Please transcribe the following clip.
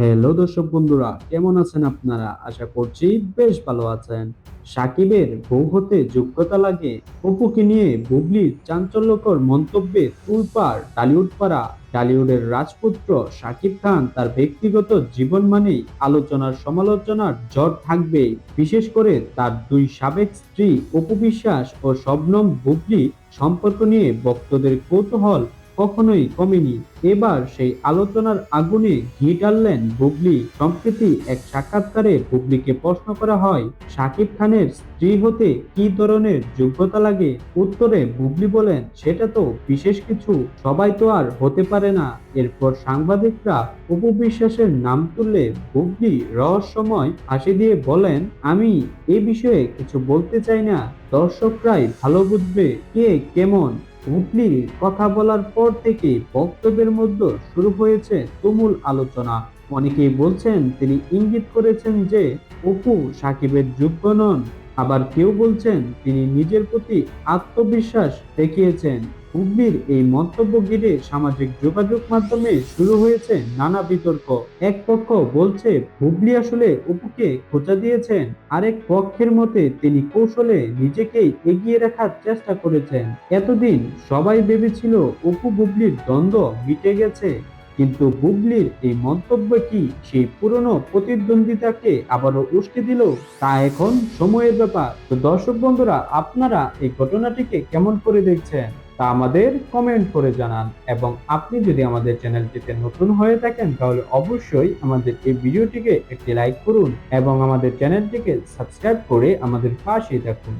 Hello দর্শক বন্ধুরা, কেমন আছেন আপনারা? আশা করছি বেশ ভালো আছেন। সাকিবের বউ হতে যোগ্যতা লাগে অপুকে নিয়ে বুবলির চাঞ্চল্যকর মন্তব্যে তুলপাড় টালিউড পাড়া টালিউডের রাজপুত্র সাকিব খান তার ব্যক্তিগত জীবন মানেই আলোচনার সমালোচনার ঝড় থাকবে। বিশেষ করে তার দুই সাবেক স্ত্রী অপু বিশ্বাস ও শবনম বুবলি সম্পর্ক নিয়ে ভক্তদের কৌতূহল কখনোই কমেনি। এবার সেই আলোচনার আগুনে ঘি টানলেন বুবলি সম্প্রতি এক সাক্ষাৎকারে বুবলিকে প্রশ্ন করা হয় শাকিব খানের স্ত্রী হতে কি ধরনের যোগ্যতা লাগে? উত্তরে বুবলি বলেন, সেটা তো বিশেষ কিছু। সবাই তো আর হতে পারে না। এরপর সাংবাদিকরা উপবিশ্বাসের নাম তুললে বুবলি রহস্যময় হাসি দিয়ে বলেন, আমি এ বিষয়ে কিছু বলতে চাই না। দর্শকরাই ভালো বুঝবে কে কেমন। বুবলির কথা বলার পর থেকে বক্তব্যের মধ্যে শুরু হয়েছে তুমুল আলোচনা। অনেকেই বলছেন, তিনি ইঙ্গিত করেছেন যে অপু সাকিবের যোগ্য নন। আবার কেউ বলছেন তিনি নিজের প্রতি আত্মবিশ্বাস দেখিয়েছেন। বুবলির এই মন্তব্য ঘিরে সামাজিক যোগাযোগ মাধ্যমে শুরু হয়েছে নানা বিতর্ক। এক পক্ষ বলছে বুবলি আসলে অপুকে খোঁচা দিয়েছেন। আরেক পক্ষের মতে, তিনি কৌশলে নিজেকেই এগিয়ে রাখার চেষ্টা করেছেন। এতদিন সবাই ভেবেছিল অপু বুবলির দ্বন্দ্ব মিটে গেছে। কিন্তু হুগলির এই মন্তব্য কি সেই পুরনো প্রতিদ্বন্দ্বিতাকে আবারও উস্কে দিল। তা এখন সময়ের ব্যাপার। তো দর্শক বন্ধুরা, আপনারা এই ঘটনাটিকে কেমন করে দেখছেন? তা আমাদের কমেন্ট করে জানান। এবং আপনি যদি আমাদের চ্যানেলটিতে নতুন হয়ে থাকেন, তাহলে অবশ্যই আমাদের এই ভিডিওটিকে একটি লাইক করুন এবং আমাদের চ্যানেলটিকে সাবস্ক্রাইব করে আমাদের পাশেই থাকুন।